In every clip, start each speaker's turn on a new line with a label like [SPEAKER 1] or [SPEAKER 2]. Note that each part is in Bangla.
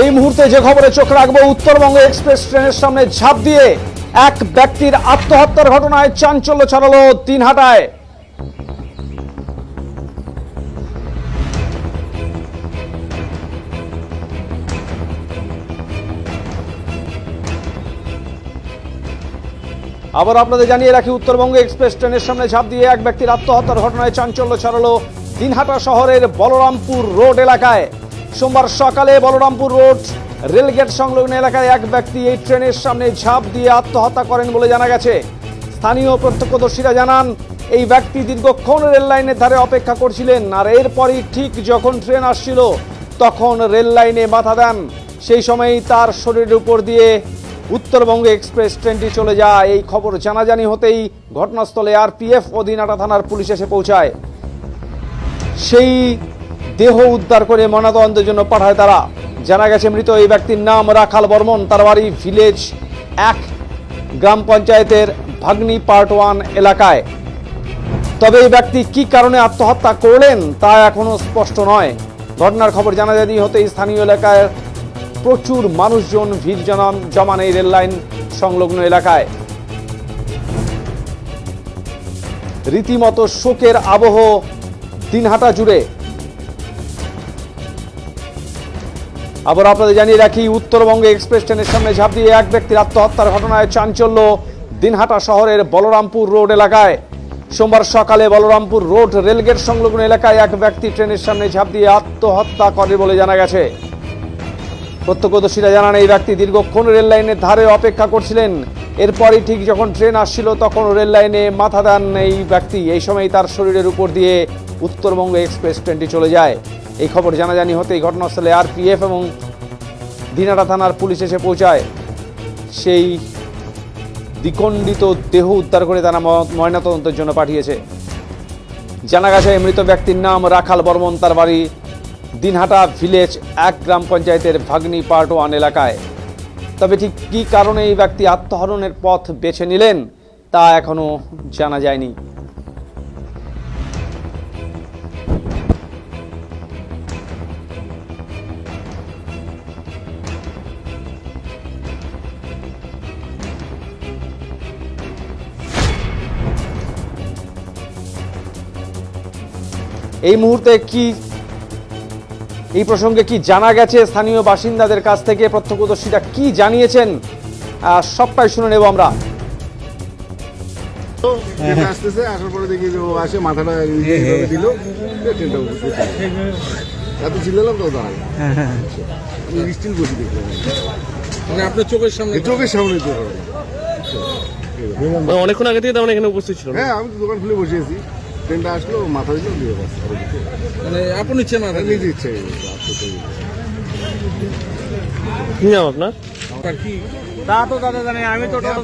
[SPEAKER 1] এই মুহূর্তে যে খবরে চোখ রাখব, উত্তরবঙ্গ এক্সপ্রেস ট্রেনের সামনে ঝাঁপ দিয়ে এক ব্যক্তির আত্মহত্যার ঘটনায় চাঞ্চল্য ছড়ালো দিনহাটায় আবার আপনাদের জানিয়ে রাখি, উত্তরবঙ্গ এক্সপ্রেস ট্রেনের সামনে ঝাঁপ দিয়ে এক ব্যক্তির আত্মহত্যার ঘটনায় চাঞ্চল্য ছড়ালো দিনহাটা শহরের বলরামপুর রোড এলাকায়। সোমবার সকালে বলরামপুর রোড রেলগেট সংলগ্ন এলাকায় এক ব্যক্তি এই ট্রেনের সামনে ঝাঁপ দিয়ে আত্মহত্যা করেন বলে জানা গেছে। স্থানীয় প্রত্যক্ষদর্শীরা জানান, এই ব্যক্তি দীর্ঘক্ষণ রেল লাইনের ধারে অপেক্ষা করছিলেন আর এরপরই ঠিক যখন ট্রেন আসছিল, তখন রেল লাইনে মাথা দেন। সেই সময়ই তার শরীরের উপর দিয়ে উত্তরবঙ্গ এক্সপ্রেস ট্রেনটি চলে যায়। এই খবর জানাজানি হতেই ঘটনাস্থলে আরপিএফ ও দিনাটা থানার পুলিশ এসে পৌঁছায়। সেই দেহ উদ্ধার করে ময়নাতদন্তের জন্য পাঠায় তারা। জানা গেছে, মৃত এই ব্যক্তির নাম রাখাল বর্মন। তার বাড়ি ভিলেজ এক গ্রাম পঞ্চায়েতের ভাগ্নি পার্ট ওয়ান এলাকায়। তবে এই ব্যক্তি কি কারণে আত্মহত্যা করলেন তা এখনও স্পষ্ট নয়। ঘটনার খবর জানা যায়নি হতেই স্থানীয় এলাকায় প্রচুর মানুষজন ভিড় জনাম জমান এই রেললাইন সংলগ্ন এলাকায়। রীতিমতো শোকের আবহ দিনহাটা জুড়ে আবার আপনাদের জানিয়ে রাখি, উত্তরবঙ্গে এক্সপ্রেস ট্রেনের সামনে ঝাঁপ দিয়ে এক ব্যক্তির আত্মহত্যার ঘটনায় চাঞ্চল্য দিনহাটা শহরের বলরামপুর রোড এলাকায়। সোমবার সকালে বলরামপুর রোড রেলগেট সংলগ্ন এলাকায় এক ব্যক্তি ট্রেনের সামনে ঝাঁপ দিয়ে আত্মহত্যা করে বলে জানা গেছে। প্রত্যক্ষদর্শীরা জানান, এই ব্যক্তি দীর্ঘক্ষণ রেল লাইনের ধারে অপেক্ষা করছিলেন। এরপরই ঠিক যখন ট্রেন আসছিল, তখন রেল লাইনে মাথা দেন এই ব্যক্তি। এই সময় তার শরীরের উপর দিয়ে উত্তরবঙ্গ এক্সপ্রেস ট্রেনটি চলে যায়। এই খবর জানাজানি হতেই ঘটনাস্থলে আরপিএফ এবং দিনাটা থানার পুলিশ এসে পৌঁছায়। সেই দ্বিখণ্ডিত দেহ উদ্ধার করে তারা ময়নাতদন্তের জন্য পাঠিয়েছে। জানা গেছে মৃত ব্যক্তির নাম রাখাল বর্মন। তার বাড়ি দিনহাটা ভিলেজ এক গ্রাম পঞ্চায়েতের ভাগ্নি পার্ট ওয়ান এলাকায়। তবে ঠিক কী কারণে এই ব্যক্তি আত্মহরণের পথ বেছে নিলেন, তা এখনও জানা যায়নি। এই মুহূর্তে কি এই প্রসঙ্গে কি জানা গেছে? স্থানীয় বাসিন্দাদের কাছ থেকে প্রত্যক্ষদর্শীরা কি জানিয়েছেন? সবটাই শুনে নেব আমরা।
[SPEAKER 2] ট্রেন আসতেছে আসার পরে দেখি যে ও আসে মাথাটা দিল ট্রেনটা উপরে চলে গেল। এত চিল্লালাম তো দাঁড়াল স্টিল বসে দেখলাম
[SPEAKER 3] মানে আপনার চোখের সামনে
[SPEAKER 2] চোখের সামনে।
[SPEAKER 3] মানে অনেকক্ষণ আগে থেকে তার মানে এখানে উপস্থিত ছিল
[SPEAKER 2] হ্যাঁ আমি তো দোকান খুলে বসে আছি। ট্রেনটা আসলো মাথা দিল দিয়ে বাস।
[SPEAKER 3] মানে আপন ইচ্ছে
[SPEAKER 2] মাথা নিজে ইচ্ছে
[SPEAKER 3] কি নাম আপনার? আর কি?
[SPEAKER 4] এখন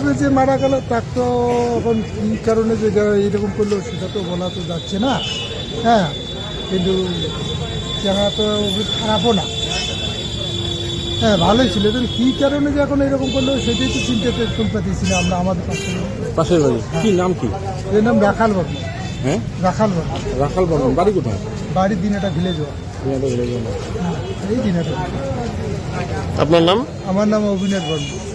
[SPEAKER 4] কীভাবে যে মারা গেল তার তো এখন কি কারণে যে এরকম করল সেটা তো বলা তো যাচ্ছে না। হ্যাঁ কিন্তু চেহারা তো খারাপও না। হ্যাঁ ভালোই ছিল কিন্তু কী কারণে যে এখন এরকম করল সেটাই তো চিন্তাতে একদম পাচ্ছি না আমরা আমাদের পাশে।
[SPEAKER 3] পাশের বাড়ি কি নাম কি?
[SPEAKER 4] এর নাম রাখাল বাবু
[SPEAKER 3] হ্যাঁ?
[SPEAKER 4] রাখাল বাবু
[SPEAKER 3] রাখাল বর্মন বাড়ি কোথায়?
[SPEAKER 4] বাড়ির দিন একটা ভিলেজ হ্যাঁ এই
[SPEAKER 3] আপনার নাম?
[SPEAKER 4] আমার নাম অভিনাথ বর্মন।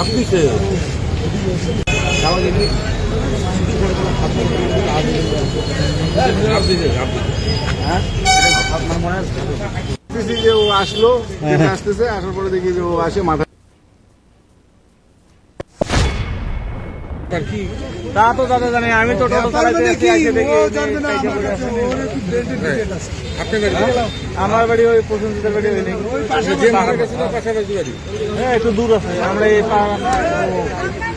[SPEAKER 3] আপনি কে?
[SPEAKER 2] আসলো আসতেছে আসার পরে দেখি যে ও আসে মাথা
[SPEAKER 5] তা তো দাদা জানি আমি তো টোটো
[SPEAKER 4] তার
[SPEAKER 5] চালাইতে আসছি,
[SPEAKER 4] কি?
[SPEAKER 5] এসে দেখি
[SPEAKER 4] ও
[SPEAKER 5] এই যে
[SPEAKER 4] জানবে না
[SPEAKER 5] এইসব
[SPEAKER 4] আমার
[SPEAKER 5] বাড়ি? ওই প্রসেনজিতের বাড়ি ওই
[SPEAKER 4] ওই পাশাপাশি
[SPEAKER 5] হ্যাঁ একটু দূর আছে আমরা এই পা-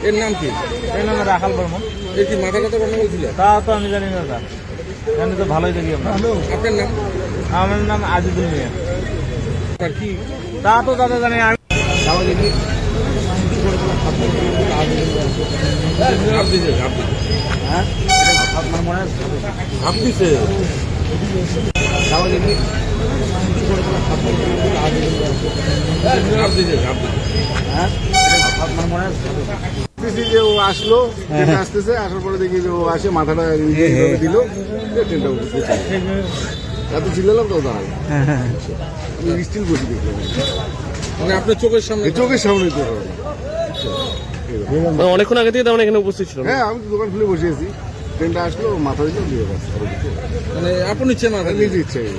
[SPEAKER 3] এর নাম কি?
[SPEAKER 5] এই নামে রাখাল বর্মন।
[SPEAKER 3] এর কি মাথা কথা বলছিল
[SPEAKER 5] তা তো আমি জানি না তা আমি তো ভালোই দেখি
[SPEAKER 3] আপনার নাম?
[SPEAKER 5] আমার নাম আজিদুল মিয়া।
[SPEAKER 3] কি?
[SPEAKER 5] তা তো দাদা জানি আমি আপনার মনে আছে হ্যাঁ মনে
[SPEAKER 2] যে ও আসলো ট্রেনটা আসতেছে আসার পরে দেখি যে ও আসে মাথাটা দিল ট্রেনটা ছিল। এত চিল্লালাম তো দাঁড়াই আমি স্টিল বসে দেখলাম।
[SPEAKER 3] মানে আপনার চোখের সামনে
[SPEAKER 2] চোখের সামনে তো
[SPEAKER 3] অনেকক্ষণ আগে থেকে তেমন এখানে উপস্থিত ছিল
[SPEAKER 2] হ্যাঁ আমি দোকান খুলে বসে আছি ট্রেনটা আসলো মাথা দিল দিয়ে গেছে।
[SPEAKER 3] মানে আপনি ইচ্ছে মাথা
[SPEAKER 2] নিজে ইচ্ছে হয়ে